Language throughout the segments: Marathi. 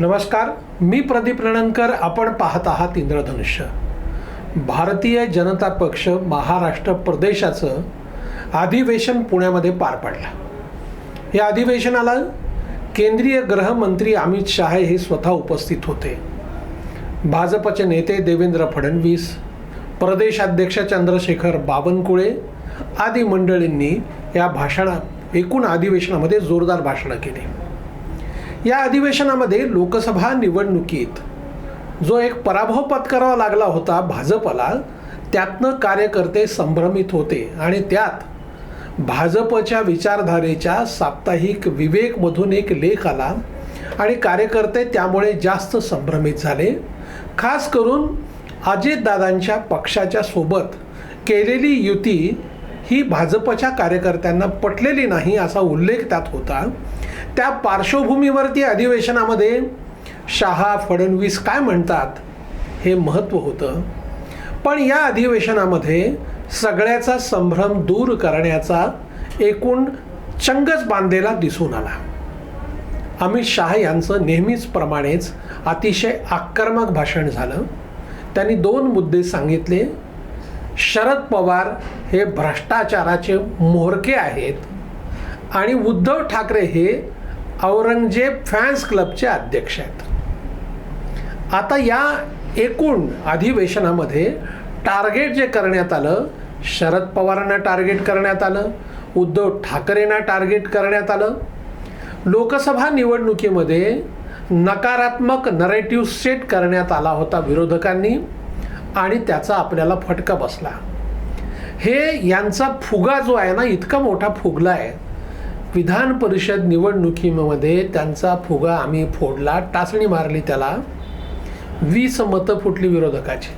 नमस्कार मी प्रदीप रणनकर आपण पाहत आहात इंद्रधनुष्य. भारतीय जनता पक्ष महाराष्ट्र प्रदेशाचं अधिवेशन पुण्यामध्ये पार पडलं. या अधिवेशनाला केंद्रीय गृहमंत्री अमित शहा हे स्वतः उपस्थित होते. भाजपचे नेते देवेंद्र फडणवीस प्रदेशाध्यक्ष चंद्रशेखर बावनकुळे आदी मंडळींनी या भाषणा एकूण अधिवेशनामध्ये जोरदार भाषणं केली. या अधिवेशनामध्ये लोकसभा निवडणुकीत जो एक पराभव पत्करावा लागला होता भाजपला त्यातनं कार्यकर्ते संभ्रमित होते आणि त्यात भाजपच्या विचारधारेच्या साप्ताहिक विवेकमधून एक लेख आला आणि कार्यकर्ते त्यामुळे जास्त संभ्रमित झाले. खास करून अजितदादांच्या पक्षाच्या सोबत केलेली युती ही भाजपच्या कार्यकर्त्यांना पटलेली नाही असा उल्लेख त्यात होता. त्या पार्श्वभूमीवरती अधिवेशनामध्ये शहा फडणवीस काय म्हणतात हे महत्त्व होतं. पण या अधिवेशनामध्ये सगळ्याचा संभ्रम दूर करण्याचा एकूण चंगच बांधलेला दिसून आला. अमित शहा यांचं नेहमीच प्रमाणेच अतिशय आक्रमक भाषण झालं. त्यांनी दोन मुद्दे सांगितले. शरद पवार हे भ्रष्टाचाराचे मोहरके आहेत आणि उद्धव ठाकरे हे औरंगजेब फॅन्स क्लबचे अध्यक्ष आहेत. आता या एकूण अधिवेशनामध्ये टार्गेट जे करण्यात आलं शरद पवारांना टार्गेट करण्यात आलं उद्धव ठाकरेंना टार्गेट करण्यात आलं लोकसभा निवडणुकीमध्ये नकारात्मक नरेटिव्ह सेट करण्यात आला होता विरोधकांनी आणि त्याचा आपल्याला फटका बसला. हे यांचा फुगा जो आहे ना इतका मोठा फुगला आहे विधान परिषद निवडणुकीमध्ये त्यांचा फुगा आम्ही फोडला टाचणी मारली त्याला. वीस मतं फुटली विरोधकाची.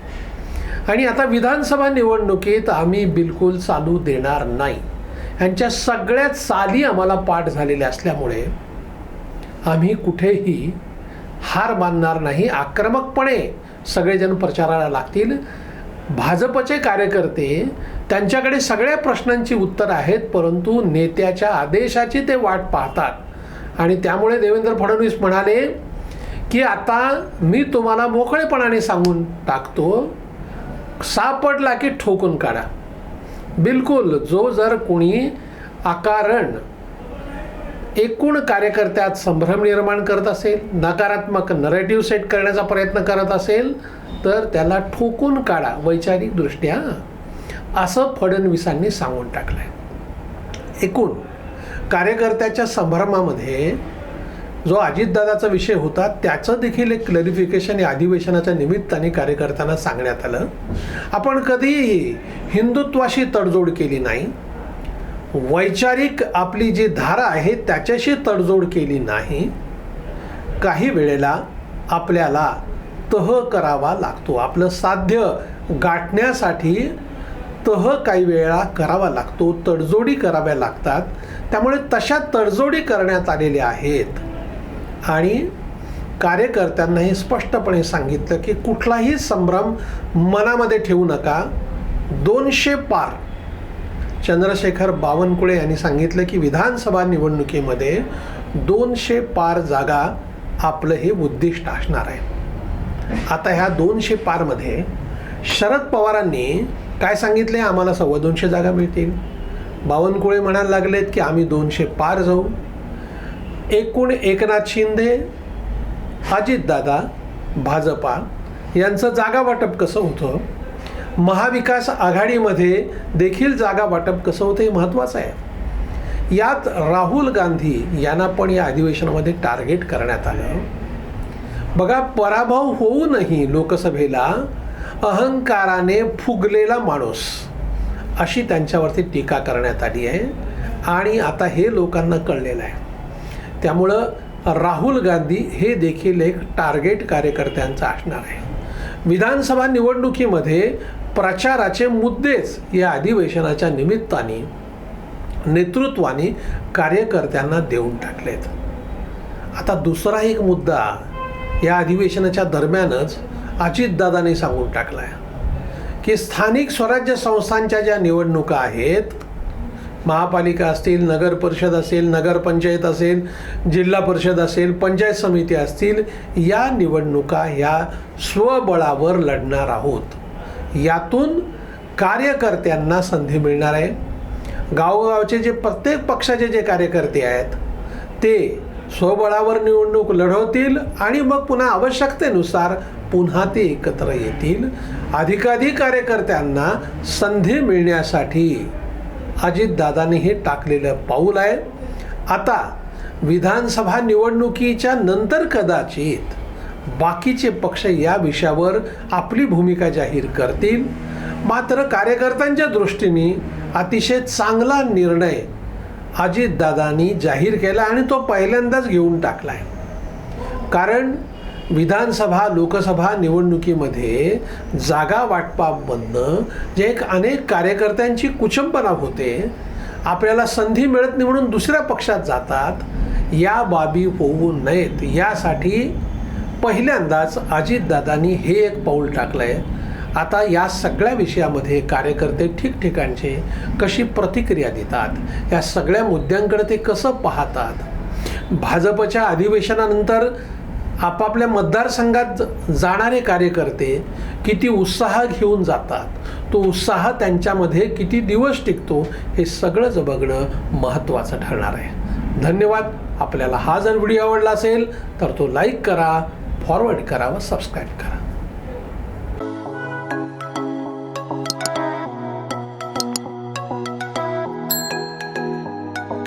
आणि आता विधानसभा निवडणुकीत आम्ही बिलकुल चालू देणार नाही. यांच्या सगळ्या चाली आम्हाला पाठ झालेल्या असल्यामुळे आम्ही कुठेही हार मानणार नाही. आक्रमकपणे सगळेजण प्रचाराला लागतील. भाजपचे कार्यकर्ते त्यांच्याकडे सगळ्या प्रश्नांची उत्तरं आहेत परंतु नेत्याच्या आदेशाची ते वाट पाहतात. आणि त्यामुळे देवेंद्र फडणवीस म्हणाले की आता मी तुम्हाला मोकळेपणाने सांगून टाकतो सापडला की ठोकून काढा. बिलकुल जो जर कोणी आकारण एकूण कार्यकर्त्यात संभ्रम निर्माण करत असेल नकारात्मक नरेटिव्ह सेट करण्याचा प्रयत्न करत असेल तर त्याला ठोकून काढा वैचारिकदृष्ट्या असं फडणवीसांनी सांगून टाकलं आहे एकूण कार्यकर्त्याच्या संभ्रमामध्ये जो अजितदादाचा विषय होता त्याचं देखील एक क्लरिफिकेशन या अधिवेशनाच्या निमित्ताने कार्यकर्त्यांना सांगण्यात आलं. आपण कधीही हिंदुत्वाशी तडजोड केली नाही. वैचारिक आपली जी धारा आहे त्याच्याशी तडजोड केली नाही. काही वेळेला आपल्याला तह करावा लागतो. आपलं साध्य गाठण्यासाठी तह काही वेळा करावा लागतो. तडजोडी कराव्या लागतात. त्यामुळे तशा तडजोडी करण्यात आलेल्या आहेत. आणि कार्यकर्त्यांना हे स्पष्टपणे सांगितलं की कुठलाही संभ्रम मनामध्ये ठेवू नका. दोनशे पार. चंद्रशेखर बावनकुळे यांनी सांगितलं की विधानसभा निवडणुकीमध्ये दोनशे पार जागा आपलं हे उद्दिष्ट असणार आहे. आता ह्या दोनशे पारमध्ये शरद पवारांनी काय सांगितले आम्हाला सव्वा दोनशे जागा मिळतील. बावनकुळे म्हणायला लागलेत की आम्ही दोनशे पार जाऊ. एकूण एकनाथ शिंदे अजितदादा भाजपा यांचं जागा वाटप कसं होतं? महाविकास आघाडीमध्ये देखील जागा वाटप कसं होतं हे महत्त्वाचं आहे. यात राहुल गांधी यांना पण या अधिवेशनामध्ये टार्गेट करण्यात आलं. बघा पराभव होऊनही लोकसभेला अहंकाराने फुगलेला माणूस अशी त्यांच्यावरती टीका करण्यात आली आहे. आणि आता हे लोकांना कळलेलं आहे. त्यामुळं राहुल गांधी हे देखील एक टार्गेट कार्यकर्त्यांचं असणार आहे. विधानसभा निवडणुकीमध्ये प्रचाराचे मुद्देच या अधिवेशनाच्या निमित्ताने नेतृत्वाने कार्यकर्त्यांना देऊन टाकलेत. आता दुसरा एक मुद्दा या अधिवेशनाच्या दरम्यानच अजितदादाने सांगून टाकला आहे की स्थानिक स्वराज्य संस्थांच्या ज्या निवडणुका आहेत महापालिका असतील नगर परिषद असेल नगरपंचायत असेल जिल्हा परिषद असेल पंचायत समिती असतील या निवडणुका ह्या स्वबळावर लढणार आहोत. यातून कार्यकर्त्यांना संधी मिळणार आहे. गावोगावचे जे प्रत्येक पक्षाचे जे कार्यकर्ते आहेत ते स्वबळावर निवडणूक लढवतील आणि मग पुन्हा आवश्यकतेनुसार पुन्हा ते एकत्र येतील. अधिकाधिक कार्यकर्त्यांना संधी मिळण्यासाठी अजितदादांनी हे टाकलेलं पाऊल आहे. आता विधानसभा निवडणुकीच्या नंतर कदाचित बाकीचे पक्ष या विषयावर आपली भूमिका जाहीर करतील. मात्र कार्यकर्त्यांच्या दृष्टीने अतिशय चांगला निर्णय अजितदादांनी जाहीर केला आणि तो पहिल्यांदाच घेऊन टाकला आहे कारण विधानसभा लोकसभा निवडणुकीमध्ये जागा वाटपामधनं जे एक अनेक कार्यकर्त्यांची कुचंबना होते आपल्याला संधी मिळत नाही म्हणून दुसऱ्या पक्षात जातात या बाबी होऊ नयेत. यासाठी पहिल्यांदाच अजितदादांनी हे एक पाऊल टाकलं आहे आता या सगळ्या विषयामध्ये कार्यकर्ते ठिकठिकाणचे कशी प्रतिक्रिया देतात? या सगळ्या मुद्द्यांकडे ते कसं पाहतात? भाजपच्या अधिवेशनानंतर आपापल्या मतदारसंघात ज- जाणारे कार्यकर्ते किती उत्साह घेऊन जातात? तो उत्साह त्यांच्यामध्ये किती दिवस टिकतो? हे सगळंच बघणं महत्त्वाचं ठरणार आहे. धन्यवाद. आपल्याला हा जर व्हिडिओ आवडला असेल तर तो लाईक करा फॉरवर्ड करा व सबस्क्राईब करा.